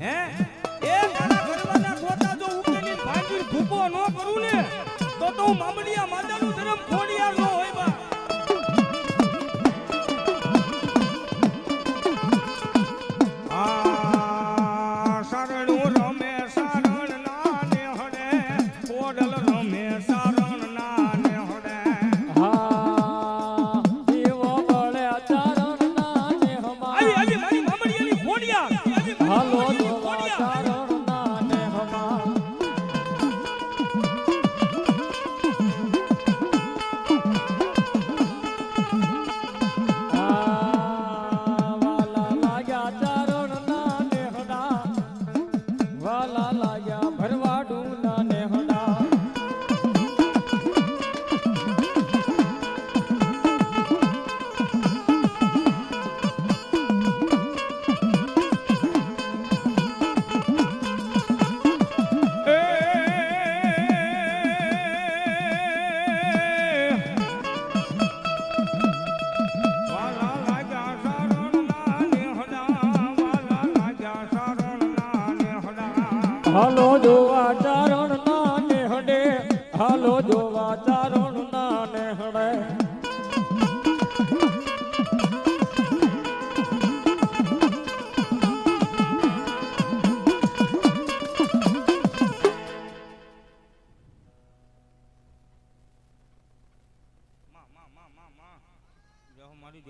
હે? એ મારા ઘરવાળા ગોતા જો ભૂકો ન કરું ને તો તો મામડિયા માતાનું ધર્મ ખોડિયાર નો હોય વાલા લાગ્યા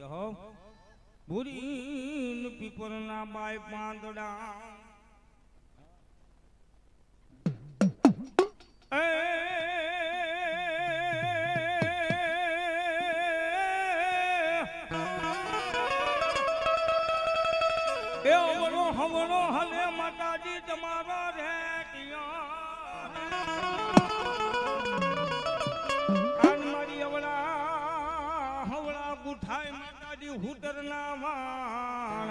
જય હો. ભૂરીન પીપળના બાય પાંદડા એ માતાજી હુટરના માણ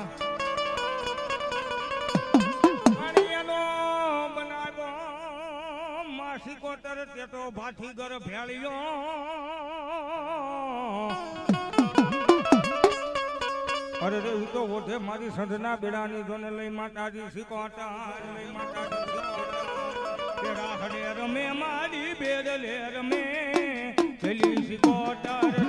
કોતર તેટો ભાઠી ઘર ભેળ્યો. અરે રે તો ઓઠે મારી સંધના બેડાની જોને લઈ માતાજી શીખવાતા લઈ માતાજી શીખવાતા બેડા હડે રમે, મારી બેડલે રમે. ચલી શીખોટર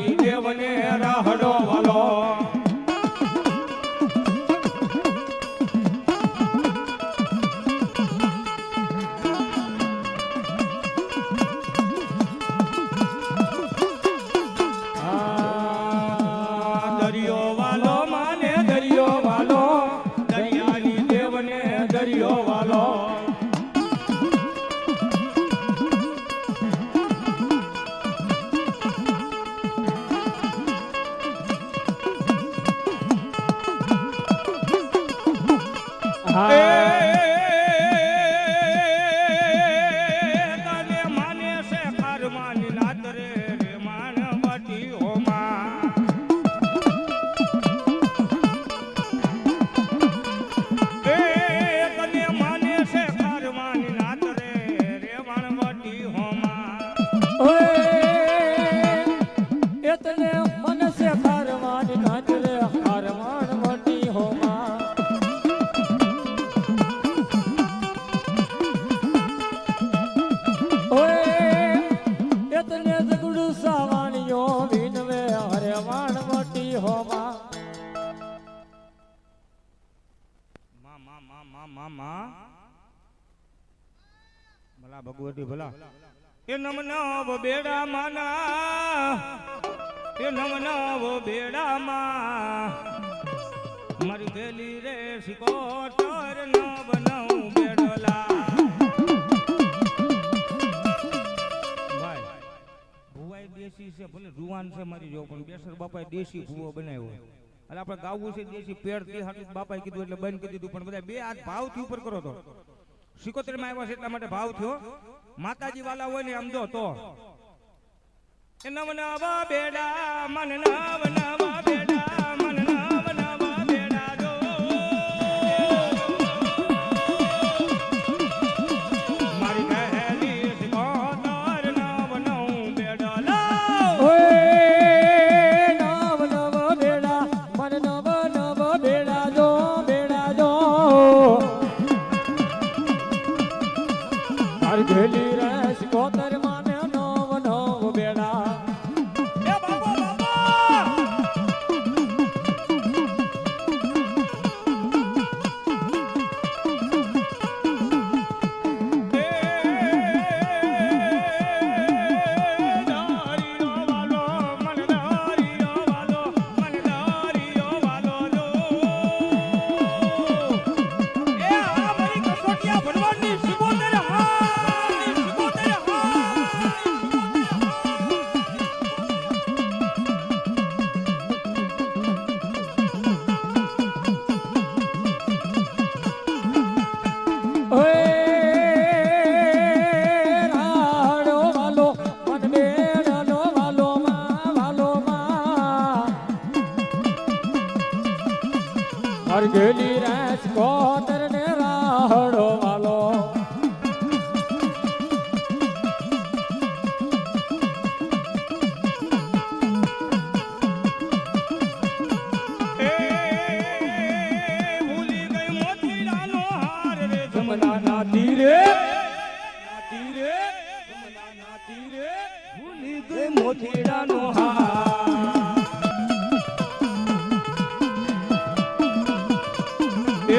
નવ નવ બેડામાં. મારી ગેલી રે શિકોતર નવ નવ બેડોલા. ભાઈ, ભુવાઈ દેશી છે, ભલે રૂવાન છે મારી જો પણ બેસર બાપાએ દેશી ભૂવો બનાવ્યો. એટલે આપણે ગાવું દેશી પેડ તે હાટું બાપાએ કીધું, એટલે બંધ કરી પણ બધા બે હાથ ભાવથી ઉપર કરો તો. સિકોતેર આવ્યા છે એટલા માટે ભાવ થયો. માતાજી વાલા હોય ને આમ જો તો. નવ નવા બેડા મન નવ નવા બેડા.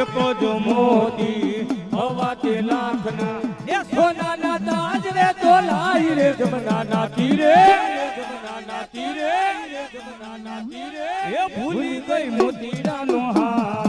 એક જ મોતી હવાતે લાખના. એ સોનાના તાજ રે તો લાઈ રે, જમનાના તીરે. જમનાના તીરે જમનાના તીરે. એ ભૂલી ગઈ મોતીડાનો હાર.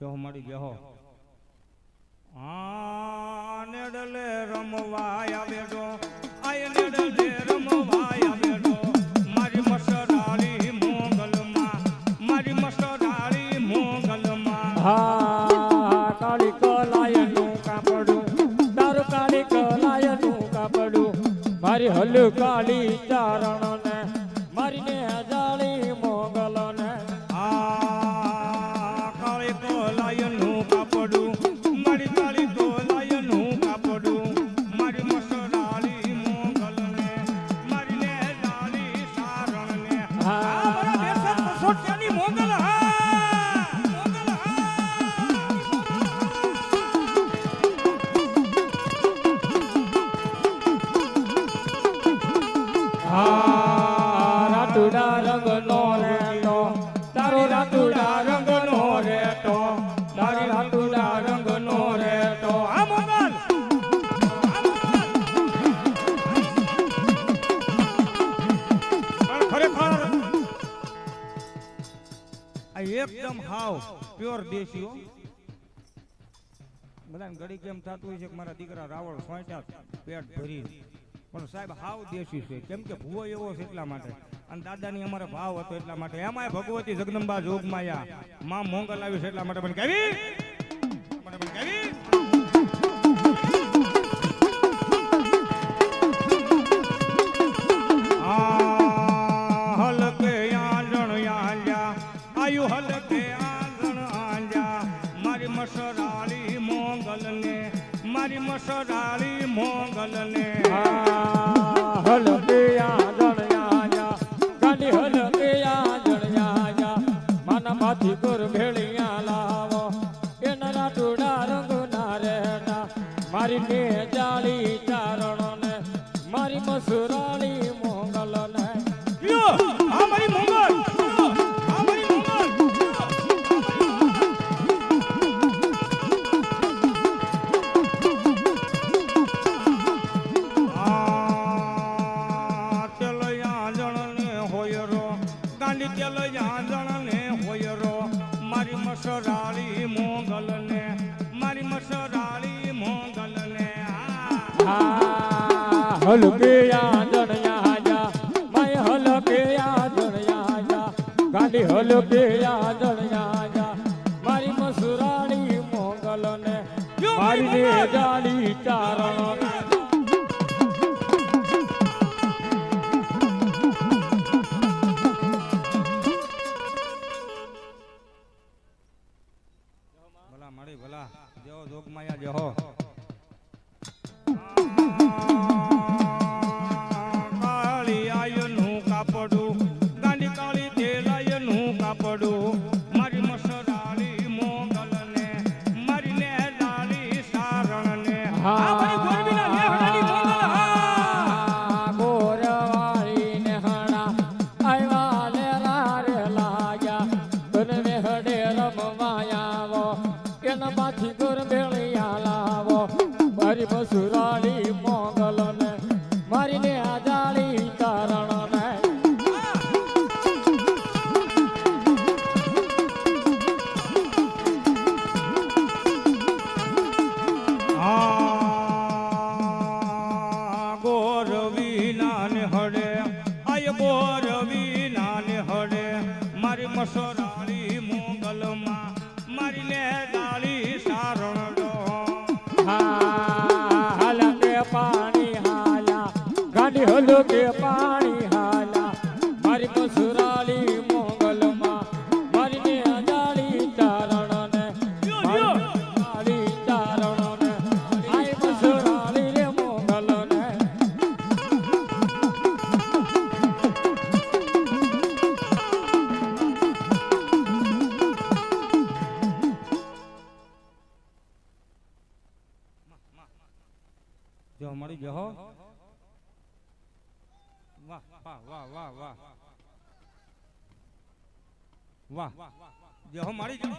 બેહો મારી બેહો. આને ડલે રમવા આવે જો આને ડલે રમવા આવે મારી મસરાળી મોગલમાં, મારી મસરાળી મોગલમાં. હા, કાળી કલાયનું કાપડું કાપડું. મારી હલુ કાળી ચારણ Ah. ને ઘડીક એમ થતું હોય છે કે મારા દીકરા રાવળ સોંટ્યા, પેટ ભરી. પણ સાહેબ, હાવ દેશી છે. કેમ કે ભૂવો એવો છે એટલા માટે. અને દાદાની અમારે ભાવ હતો એટલા માટે. એમાંય ભગવતી જગદંબા જોગમાયા. મા મોંગલ આવ્યું છે એટલા માટે પણ કેવી મોંગલ જેવો જોગમાયા જેહો જો મળી જહો વાહ વાહ વાહ વાહ વાહ. વાહ. જહો મળી જો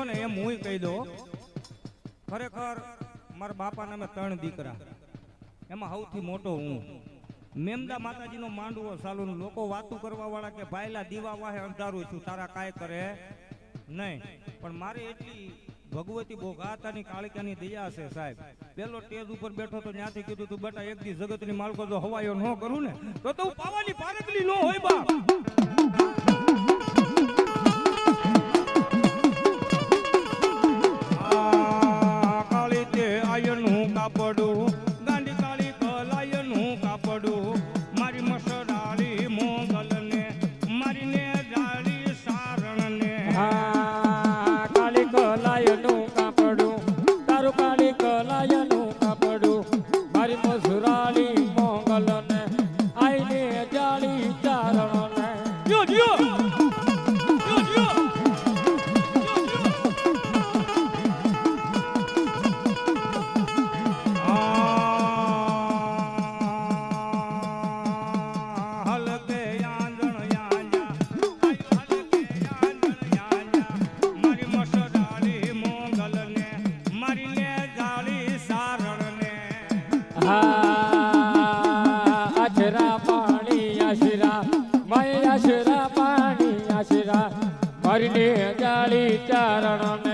કીધો ને એમ હું કહી દઉં, ખરેખર મારા બાપાના અમે ત્રણ દીકરા. એમાં સૌથી મોટો હું. મેમદા માતાજીનો માંડવો ચાલુ લોકો વાતું કરવા વાળા કે ભાઈલા દીવા વાહે અંધારું છું, તારા કાંઈ કરે નહીં. પણ મારે એટલી ભગવતી બહુ ગાતાની કાળિકાની દયા છે સાહેબ. પેલો ટેજ ઉપર બેઠો તો ત્યાંથી કીધું તું, બેટા, એક દી જગતની માલકો જો હવાયો ન કરું ને, તો તું પાવાની પારકલી ન હોય બા જાળી ચારણ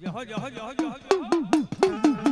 જહો જહો જહો જહો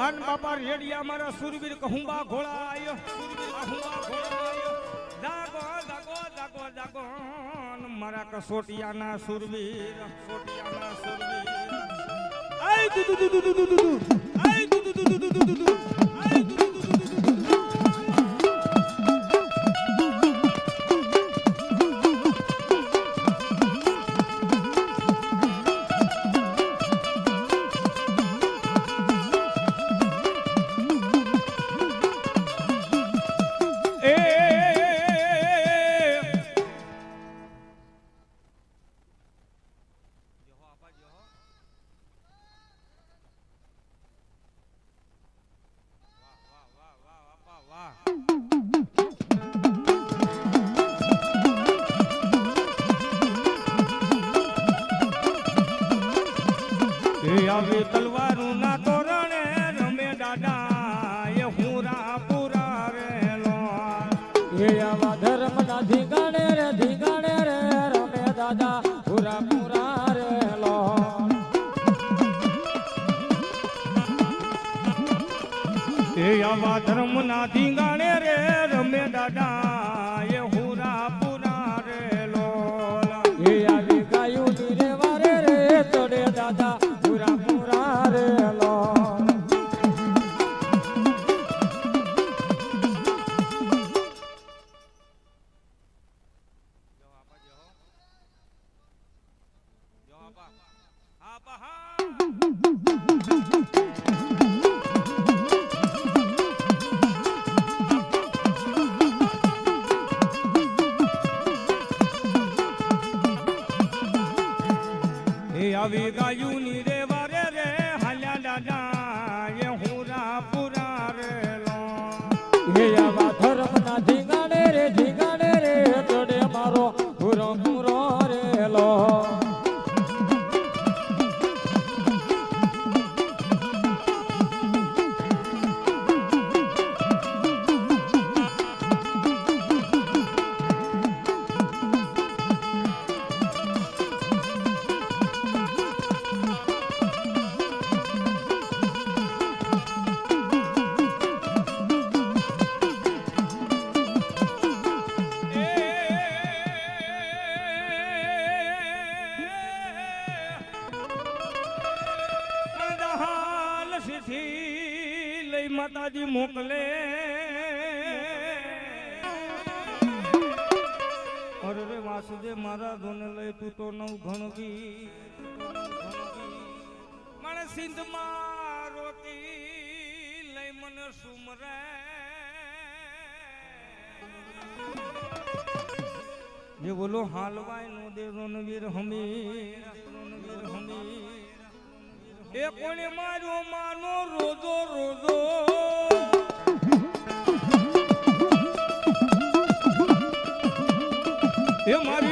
અન બાપા રેડિયા મારા સુરવીર કહુંબા ઘોડા આયો કહુંબા ઘોડા આયો જાગો જાગો જાગો જાગો મારા કસોટિયાના સુરવીર કસોટિયાના સુરવીર આય દુ દુ દુ દુ દુ દુ દુ આય દુ દુ દુ દુ દુ દુ આય દુ સિંધમાં રોકી લઈ મને સુમરે. જે બોલો હાલવાય નો દે રણવીર હમીર રણવીર હમી એ કોણે માર્યો? માનો રોજો રોજો. એ મારી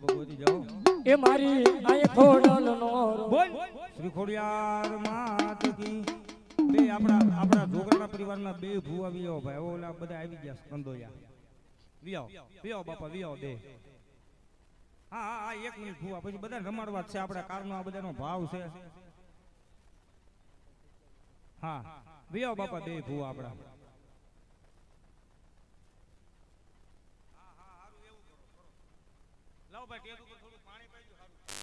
ભગવતી એ મારી આય ખોડલ નો બોલ. શ્રી ખોડિયાર માત કી. બે આપણા આપણા ઢોકરાના પરિવારના બે ભૂવા વિયો ભાઈ. ઓલા બધા આવી ગયા સ્કંદોયા. વિયો વિયો બાપા વિયો બે. હા હા હા એક મિનિટ ભૂવા. પછી બધા રમાડવા છે. આપણા કારનો આ બધાનો ભાવ છે. હા. વિયો બાપા બે ભૂવા આપણા. લાવો ભાઈ ઉપર થોડું પાણી પાઈ દો સારું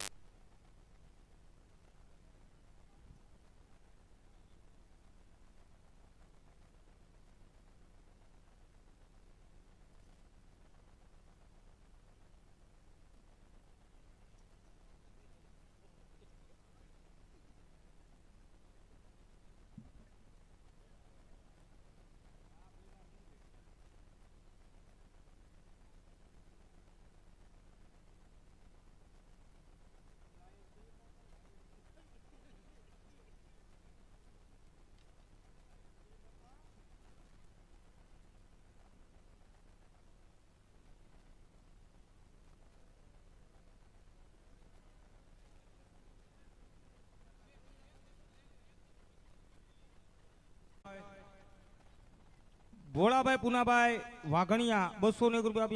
ભોળાભાઈ પુનાભાઈ વાઘણિયા બસો ને રૂપિયા આપી